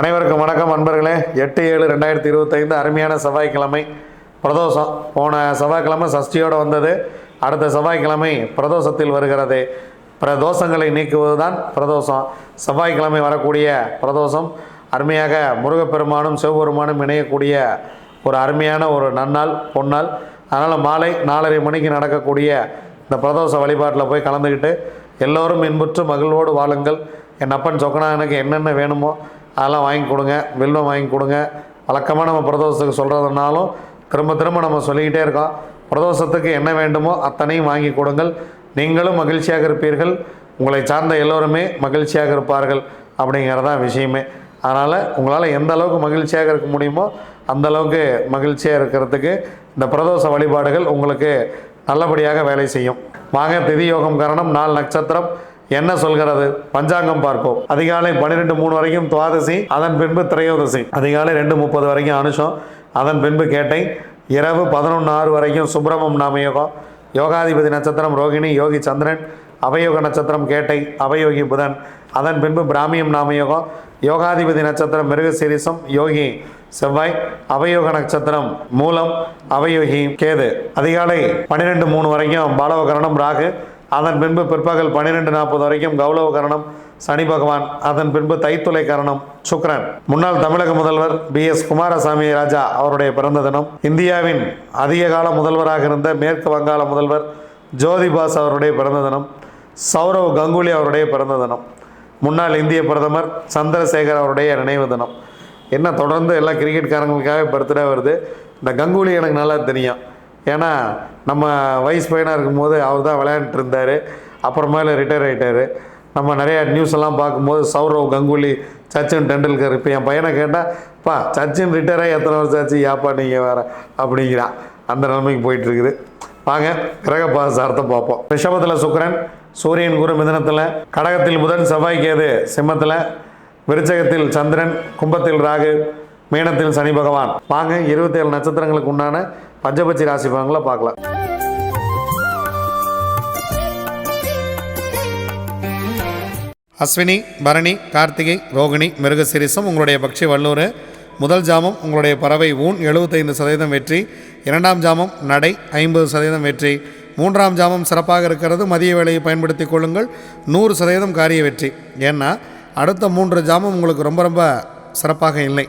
அனைவருக்கும் வணக்கம் அன்பர்களே எட்டு ஏழு ரெண்டாயிரத்தி இருபத்தைந்து அருமையான செவ்வாய்க்கிழமை. பிரதோஷம். போன செவ்வாய்க்கிழமை சஷ்டியோடு வந்தது. அடுத்த செவ்வாய்க்கிழமை பிரதோஷத்தில் வருகிறது. பிரதோஷங்களை நீக்குவதுதான் பிரதோஷம். செவ்வாய்க்கிழமை வரக்கூடிய பிரதோஷம். அருமையாக முருகப்பெருமானும் சிவபெருமானும் இணையக்கூடிய ஒரு அருமையான ஒரு நன்னாள் பொன்னாள். அதனால் மாலை நாலரை மணிக்கு நடக்கக்கூடிய இந்த பிரதோஷ வழிபாட்டில் போய் கலந்துக்கிட்டு எல்லோரும் இன்புற்று மகிழ்வோடு வாழுங்கள். என் அப்பன் சொக்கனானுக்கு என்னென்ன வேணுமோ அதெல்லாம் வாங்கி கொடுங்க வில்வம் வாங்கி கொடுங்க. வழக்கமாக நம்ம பிரதோஷத்துக்கு சொல்கிறதுனாலும் திரும்ப திரும்ப நம்ம சொல்லிக்கிட்டே இருக்கோம். பிரதோஷத்துக்கு என்ன வேண்டுமோ அத்தனையும் வாங்கி கொடுங்கள். நீங்களும் மகிழ்ச்சியாக இருப்பீர்கள். உங்களை சார்ந்த எல்லோருமே மகிழ்ச்சியாக இருப்பார்கள் அப்படிங்கிறதான் விஷயமே. அதனால் உங்களால் எந்த அளவுக்கு மகிழ்ச்சியாக இருக்க முடியுமோ அந்த அளவுக்கு மகிழ்ச்சியாக இருக்கிறதுக்கு இந்த பிரதோஷ வழிபாடுகள் உங்களுக்கு நல்லபடியாக வேலை செய்யும். வாங்க திதி யோகம் காரணம் நாள் நட்சத்திரம். என்ன சொல்கிறது? பஞ்சாங்கம் பார்ப்போம். அதிகாலை பன்னிரெண்டு மூணு வரைக்கும் துவாதசி அதன் பின்பு திரையோதசி. அதிகாலை ரெண்டு முப்பது வரைக்கும் அனுஷம் அதன் பின்பு கேட்டை. இரவு பதினொன்று ஆறு வரைக்கும் சுப்பிரமம் நாமயோகம். யோகாதிபதி நட்சத்திரம் ரோகிணி யோகி சந்திரன் அவயோக நட்சத்திரம் கேட்டை அவயோகி புதன். அதன் பின்பு பிராமியம் நாமயோகம். யோகாதிபதி நட்சத்திரம் மிருகசீரிசம் யோகி செவ்வாய். அவயோக நட்சத்திரம் மூலம் அவயோகி கேது. அதிகாலை பன்னிரெண்டு மூணு வரைக்கும் பாலவகரணம் ராகு. அதன் பின்பு பிற்பகல் பன்னிரெண்டு நாற்பது வரைக்கும் கௌரவ கரணம் சனி பகவான் அதன் பின்பு தைத்துளை கரணம் சுக்ரன். முன்னாள் தமிழக முதல்வர் பி. எஸ். குமாரசாமி ராஜா அவருடைய பிறந்த தினம். இந்தியாவின் அதிக கால முதல்வராக இருந்த மேற்கு வங்காள முதல்வர் ஜோதிபாஸ் அவருடைய பிறந்த தினம். சௌரவ் கங்குலி அவருடைய பிறந்த தினம். முன்னாள் இந்திய பிரதமர் சந்திரசேகர் அவருடைய நினைவு தினம். என்ன தொடர்ந்து எல்லா கிரிக்கெட்காரங்களுக்காக பர்த்டே வருது. இந்த கங்குலி எனக்கு நல்லா தெரியும். ஏன்னா நம்ம வயசு பையனாக இருக்கும்போது அவர் தான் விளையாண்டுட்டு இருந்தார். அப்புறமேல ரிட்டையர் ஆகிட்டார் நம்ம நிறையா நியூஸ் எல்லாம் பார்க்கும்போது சௌரவ் கங்குலி சச்சின் டெண்டுல்கர் இப்போ என் பையனை கேட்டால் பா சச்சின் ரிட்டையர் ஆகி எத்தனை வருஷம் ஆச்சு? ஏப்பா நீங்கள் வேறு? அப்படிங்கிறான். அந்த நிலைமைக்கு போயிட்டுருக்குது. வாங்க கிரக பாசாரத்தை பார்ப்போம். ரிஷபத்தில் சுக்கரன் சூரியன் குரு மிதனத்தில் கடகத்தில் புதன் செவ்வாய்க்கேது சிம்மத்தில் விருச்சகத்தில் சந்திரன் கும்பத்தில் ராகு மீனத்தில் சனி பகவான். வாங்க இருபத்தி ஏழு நட்சத்திரங்களுக்கு உண்டான பஞ்சபட்சி ராசி பலன்களை பார்க்கலாம். அஸ்வினி பரணி கார்த்திகை ரோகிணி மிருகசிரிசம் உங்களுடைய பக்ஷி வல்லூர். முதல் ஜாமம் உங்களுடைய பறவை ஊன் எழுபத்தைந்து சதவீதம் வெற்றி. இரண்டாம் ஜாமம் நடை ஐம்பது சதவீதம் வெற்றி. மூன்றாம் ஜாமம் சிறப்பாக இருக்கிறது மதிய வேலையை பயன்படுத்தி கொள்ளுங்கள். நூறு சதவீதம் காரிய வெற்றி. ஏன்னா அடுத்த மூன்று ஜாமம் உங்களுக்கு ரொம்ப ரொம்ப சிறப்பாக இல்லை.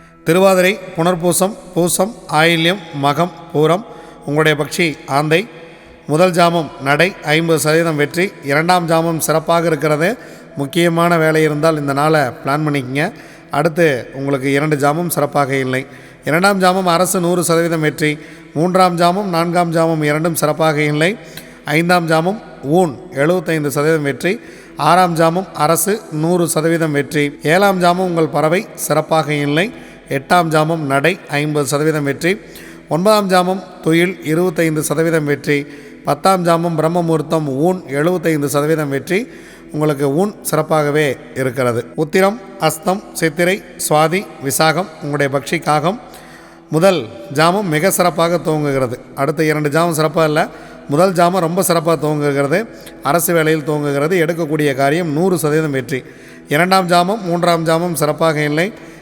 திருவாதிரை புனர்பூசம் பூசம் ஆயில்யம் மகம் பூரம் உங்களுடைய பக்ஷி ஆந்தை முதல் ஜாமம் நடை ஐம்பது சதவீதம் வெற்றி இரண்டாம் ஜாமம் சிறப்பாக இருக்கிறது. முக்கியமான வேலை இருந்தால் இந்த நாளை பிளான் பண்ணிக்கங்க. அடுத்து உங்களுக்கு இரண்டு ஜாமம் சிறப்பாக இல்லை. இரண்டாம் ஜாமம் அரசு நூறு சதவீதம் வெற்றி மூன்றாம் ஜாமம் நான்காம் ஜாமம் இரண்டும் சிறப்பாக இல்லை. ஐந்தாம் ஜாமம் ஊன் எழுபத்தைந்து சதவீதம் வெற்றி ஆறாம் ஜாமம் அரசு நூறு சதவீதம் வெற்றி. ஏழாம் ஜாமம் உங்கள் பறவை சிறப்பாக இல்லை. எட்டாம் ஜாமம் நடை ஐம்பது சதவீதம் வெற்றி ஒன்பதாம் ஜாமம் துயில் இருபத்தைந்து சதவீதம் வெற்றி பத்தாம் ஜாமம் பிரம்மமுகூர்த்தம் ஊன் எழுபத்தைந்து சதவீதம் வெற்றி. உங்களுக்கு ஊன் சிறப்பாகவே இருக்கிறது. உத்திரம் அஸ்தம் சித்திரை சுவாதி விசாகம் உங்களுடைய பக்ஷி காகம் முதல் ஜாமம் மிக சிறப்பாக துவங்குகிறது. அடுத்த இரண்டு ஜாமம் சிறப்பாக இல்லை முதல் ஜாமம் ரொம்ப சிறப்பாக துவங்குகிறது. அரசு வேலையில் துவங்குகிறது. எடுக்கக்கூடிய காரியம் நூறு சதவீதம் வெற்றி. இரண்டாம் ஜாமம் மூன்றாம் ஜாமம் சிறப்பாக இல்லை.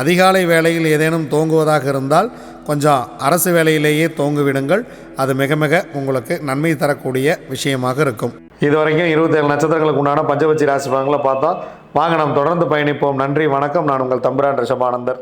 அதிகாலை வேளையில் ஏதேனும் தோங்குவதாக இருந்தால் கொஞ்சம் அரசு வேலையிலேயே தோங்குவிடுங்கள். அது மிக மிக உங்களுக்கு நன்மை தரக்கூடிய விஷயமாக இருக்கும். இதுவரைக்கும் இருபத்தேழு நட்சத்திரங்களுக்கு உண்டான பஞ்சபட்சி ராசி பலன்களை பார்த்தோம் வாங்க நாம் தொடர்ந்து பயணிப்போம். நன்றி வணக்கம். நான் உங்கள் தம்புரான் ரிஷபானந்தர்.